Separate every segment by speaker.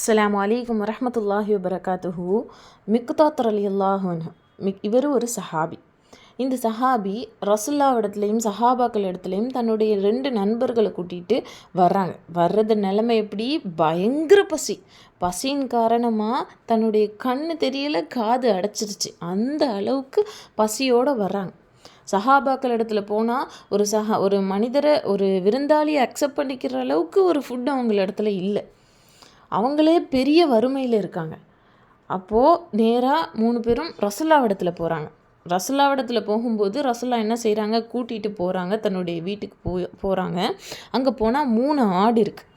Speaker 1: அஸ்லாம் வலைக்கம் வரமத்துல்லாஹி வபரகாத்துஹு. மிக்தாத்தர் அலி அல்லாஹன் மிக் இவர் ஒரு சஹாபி. இந்த சஹாபி ரசுல்லாவிடத்துலையும் சஹாபாக்கள் இடத்துலையும் தன்னுடைய ரெண்டு நண்பர்களை கூட்டிகிட்டு வர்றாங்க. வர்றது நிலைமை எப்படி? பயங்கர பசி. பசியின் காரணமாக தன்னுடைய கண்ணு தெரியல காது அடைச்சிருச்சு. அந்த அளவுக்கு பசியோடு வர்றாங்க. சஹாபாக்கள் இடத்துல போனால் ஒரு சஹா ஒரு மனிதரை ஒரு விருந்தாளியை அக்செப்ட் பண்ணிக்கிற அளவுக்கு ஒரு ஃபுட் அவங்கள இடத்துல இல்லை. அவங்களே பெரிய வறுமையில் இருக்காங்க. அப்போது நேராக மூணு பேரும் ரசுல்லாவிடத்தில் போகிறாங்க ரசுல்லாவிடத்தில் போகும்போது ரசுல்லா என்ன செய்கிறாங்க கூட்டிகிட்டு போகிறாங்க தன்னுடைய வீட்டுக்கு போ போகிறாங்க அங்கே போனால் மூணு ஆடு இருக்குது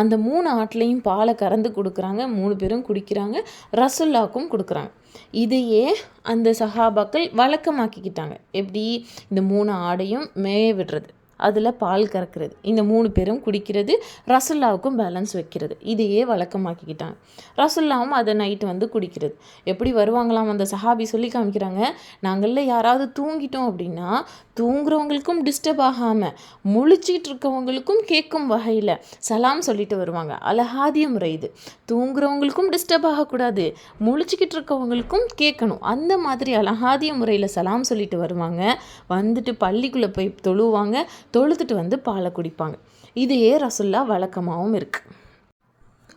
Speaker 1: அந்த மூணு ஆட்லேயும் பாலை கறந்து கொடுக்குறாங்க. மூணு பேரும் குடிக்கிறாங்க. ரசுல்லாக்கும் கொடுக்குறாங்க. இதையே அந்த சஹாபாக்கள் வழக்கமாக்கிக்கிட்டாங்க. எப்படி? இந்த மூணு ஆடையும் மேய விடுறது. அதில் பால் கறக்கிறது. இந்த மூணு பேரும் குடிக்கிறது ரசுல்லாவுக்கும் பேலன்ஸ் வைக்கிறது. இதையே வழக்கமாக்கிக்கிட்டாங்க. ரசுல்லாவும் அதை நைட்டு வந்து குடிக்கிறது. எப்படி வருவாங்களாம் அந்த சஹாபி சொல்லி காமிக்கிறாங்க நாங்களில் யாராவது தூங்கிட்டோம் அப்படின்னா தூங்குறவங்களுக்கும் டிஸ்டர்ப் ஆகாமல் முழிச்சிட்டு இருக்கவங்களுக்கும் கேட்கும் வகையில் சலாம் சொல்லிட்டு வருவாங்க. அழகாதிய முறை இது. தூங்குறவங்களுக்கும் டிஸ்டர்ப் ஆகக்கூடாது முழிச்சிக்கிட்டு இருக்கவங்களுக்கும் கேட்கணும். அந்த மாதிரி அழகாதிய முறையில் சலாம் சொல்லிட்டு வருவாங்க. வந்துட்டு பள்ளிக்குள்ளே போய் தொழுவாங்க தொழுதுட்டு வந்து பாலை குடிப்பாங்க. இதையே ரசுல்லா வழக்கமாகவும் இருக்குது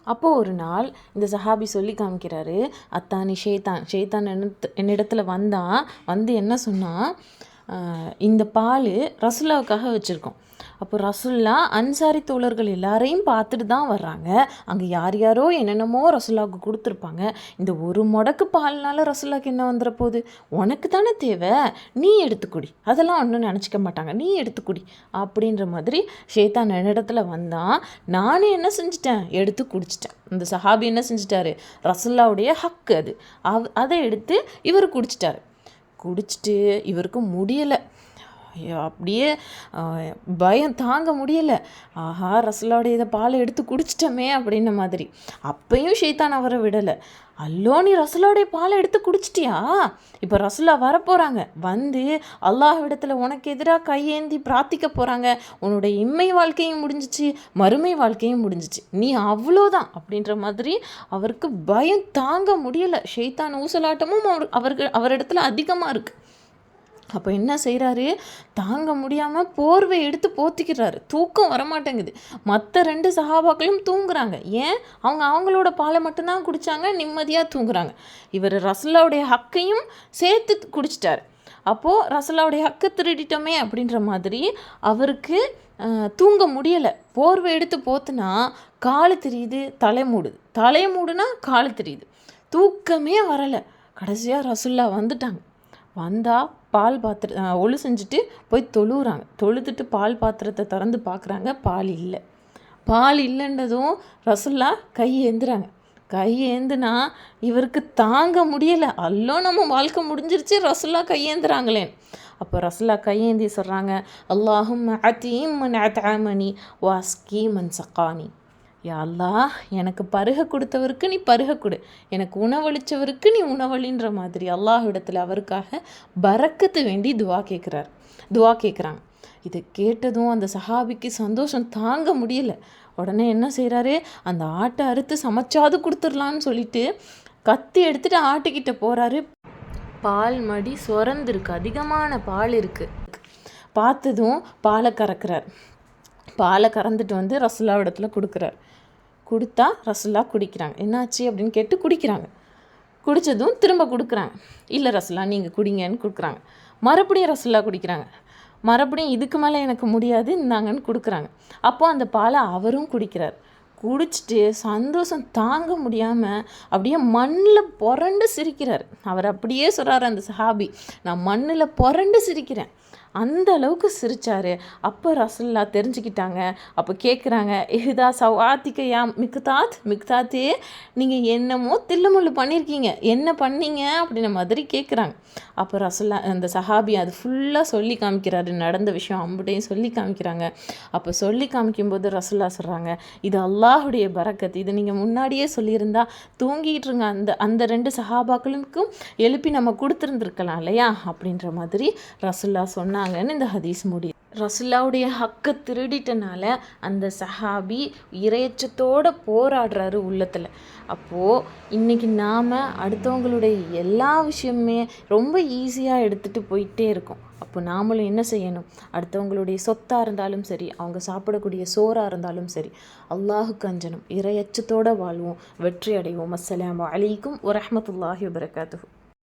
Speaker 1: அப்போது ஒரு நாள் இந்த சஹாபி சொல்லி காமிக்கிறாரு அத்தானி ஷேத்தான். ஷேத்தான் என்ன என்னிடத்துல வந்தான் வந்து என்ன சொன்னால் இந்த பால் ரசுல்லாவுக்காக வச்சுருக்கோம். அப்போ ரசுல்லா அன்சாரி தோழர்கள் எல்லாரையும் பார்த்துட்டு தான் வர்றாங்க. அங்கே யார் யாரோ என்னென்னமோ ரசுல்லாவுக்கு கொடுத்துருப்பாங்க. இந்த ஒரு முடக்கு பால்னால ரசுல்லாவுக்கு என்ன வந்துட போகுது? உனக்கு தானே தேவை. நீ எடுத்துக்குடி. அதெல்லாம் ஒன்றும் நினச்சிக்க மாட்டாங்க. நீ எடுத்துக்குடி. அப்படின்ற மாதிரி ஷேத்தான் என்னிடத்துல வந்தான். நானே என்ன செஞ்சிட்டேன்? எடுத்து குடிச்சிட்டேன். இந்த சஹாபி என்ன செஞ்சிட்டாரு? ரசுல்லாவுடைய ஹக்கு அது. அவ் அதை எடுத்து இவர் குடிச்சிட்டாரு. குடிச்சிட்டு இவருக்கு முடியலை. அப்படியே பயம் தாங்க முடியலை. ஆஹா ரசுல்லாவுடைய இதை பாலை எடுத்து குடிச்சிட்டோமே அப்படின்ன மாதிரி. அப்பையும் ஷெய்தான் அவரை விடலை. அல்லோ நீ ரசுல்லாவுடைய பாலை எடுத்து குடிச்சிட்டியா? இப்போ ரசுல்லா வரப்போகிறாங்க வந்து அல்லாஹ் இடத்துல உனக்கு எதிராக கையேந்தி பிரார்த்திக்க போகிறாங்க உன்னுடைய இம்மை வாழ்க்கையும் முடிஞ்சிச்சு மறுமை வாழ்க்கையும் முடிஞ்சிச்சு. நீ அவ்வளோதான் அப்படின்ற மாதிரி அவருக்கு பயம் தாங்க முடியலை. ஷெய்தான் ஊசலாட்டமும் அவர் அவருக்கு அவரிடத்துல அதிகமாக இருக்குது அப்போ என்ன செய்கிறாரு தாங்க முடியாமல் போர்வை எடுத்து போத்திக்கிறாரு. தூக்கம் வரமாட்டேங்குது. மற்ற ரெண்டு சகாபாக்களும் தூங்குறாங்க. ஏன்? அவங்க அவங்களோட பாலை மட்டும்தான் குடித்தாங்க நிம்மதியாக தூங்குறாங்க. இவர் ரசலாவுடைய ஹக்கையும் சேர்த்து குடிச்சிட்டாரு. அப்போது ரசலாவுடைய ஹக்கை திருடிட்டோமே அப்படின்ற மாதிரி அவருக்கு தூங்க முடியலை. போர்வை எடுத்து போத்துனா கால் தெரியுது தலை மூடுது. தலை மூடுனா கால் தெரியுது. தூக்கமே வரலை. கடைசியாக ரசுல்லா வந்துட்டாங்க. வந்தால் பால் பாத்திர ஒழு செஞ்சுட்டு போய் தொழுவுறாங்க. தொழுதுட்டு பால் பாத்திரத்தை திறந்து பார்க்குறாங்க பால் இல்லை. பால் இல்லைன்றதும் ரசுல்லா கை ஏந்துறாங்க. கை ஏந்துனா இவருக்கு தாங்க முடியலை. அல்லோ நம்ம வாழ்க்கை முடிஞ்சிருச்சு ரசுல்லா கையேந்துறாங்களேன் அப்போ ரசுல்லா கையேந்தி சொல்கிறாங்க அல்லாஹும் அத்தீம் அத்தாமணி வாஸ்கி மன் சக்கானி யாழ்லா அல்லா எனக்கு பருக கொடுத்தவருக்கு நீ பருக கொடு. எனக்கு உணவளித்தவருக்கு நீ உணவளின்ற மாதிரி அல்லாஹ் அவருக்காக பறக்கத்து வேண்டி துவா கேட்குறார் துவா கேட்குறாங்க இதை கேட்டதும் அந்த சஹாபிக்கு சந்தோஷம் தாங்க முடியல. உடனே என்ன செய்கிறாரு அந்த ஆட்டை அறுத்து சமைச்சாது கொடுத்துடலான்னு சொல்லிட்டு கத்தி எடுத்துகிட்டு ஆட்டுக்கிட்ட போகிறாரு பால் மடி சுரந்துருக்கு. அதிகமான பால் இருக்குது பார்த்ததும் பாலை கறக்கிறார். பாலை கறந்துட்டு வந்து ரசுல்லாவிடத்துல கொடுக்குறார். கொடுத்தா ரசுல்லா குடிக்கிறாங்க. என்னாச்சு அப்படின்னு கேட்டு குடிக்கிறாங்க. குடித்ததும் திரும்ப கொடுக்குறாங்க. இல்லை ரசுல்லா நீங்கள் குடிங்கன்னு கொடுக்குறாங்க. மறுபடியும் ரசுல்லா குடிக்கிறாங்க. மறுபடியும் இதுக்கு மேலே எனக்கு முடியாது இந்தாங்கன்னு கொடுக்குறாங்க. அப்போது அந்த பாலை அவரும் குடிக்கிறார். குடிச்சிட்டு சந்தோஷம் தாங்க முடியாமல் அப்படியே மண்ணில் புரண்டு சிரிக்கிறார். அவர் அப்படியே சொல்கிறார் அந்த சஹாபி நான் மண்ணில் புரண்டு சிரிக்கிறேன். அந்த அளவுக்கு சிரித்தார் அப்போ ரசுல்லா தெரிஞ்சுக்கிட்டாங்க. அப்போ கேட்குறாங்க இதுதா சவாத்திக்கையா மிக்தாத்? மிக்தாத்தே நீங்கள் என்னமோ தில்லுமுள்ளு பண்ணியிருக்கீங்க என்ன பண்ணீங்க? அப்படின்ன மாதிரி கேட்குறாங்க அப்போ ரசுல்லா அந்த சஹாபி அது ஃபுல்லாக சொல்லி காமிக்கிறாரு. நடந்த விஷயம் அம்புட்டையும் சொல்லி காமிக்கிறாங்க. அப்போ சொல்லி காமிக்கும்போது ரசுல்லா சொல்கிறாங்க இது அல்லாஹுடைய பரக்கத். இது நீங்கள் முன்னாடியே சொல்லியிருந்தா தூங்கிட்டு இருங்க. அந்த அந்த ரெண்டு சஹாபாக்களுக்கும் எழுப்பி நம்ம கொடுத்துருந்துருக்கலாம் இல்லையா? அப்படின்ற மாதிரி ரசுல்லா சொன்னாங்கன்னு இந்த ஹதீஸ் முடி ரசுல்லாவுடைய ஹக்கை திருடிட்டனால அந்த சஹாபி இறையச்சத்தோடு போராடுறாரு உள்ளத்தில். அப்போது இன்றைக்கி நாம் அடுத்தவங்களுடைய எல்லா விஷயமுமே ரொம்ப ஈஸியாக எடுத்துகிட்டு போயிட்டே இருக்கோம். அப்போ நாமளும் என்ன செய்யணும்? அடுத்தவங்களுடைய சொத்தாக இருந்தாலும் சரி அவங்க சாப்பிடக்கூடிய சோறாக இருந்தாலும் சரி அல்லாஹு கஞ்சனும் இறையச்சத்தோடு வாழ்வோம் வெற்றி அடைவோம். அஸ்லாம் வலைக்கும் வரமத்துல்லாஹி வபரகாத்துஹு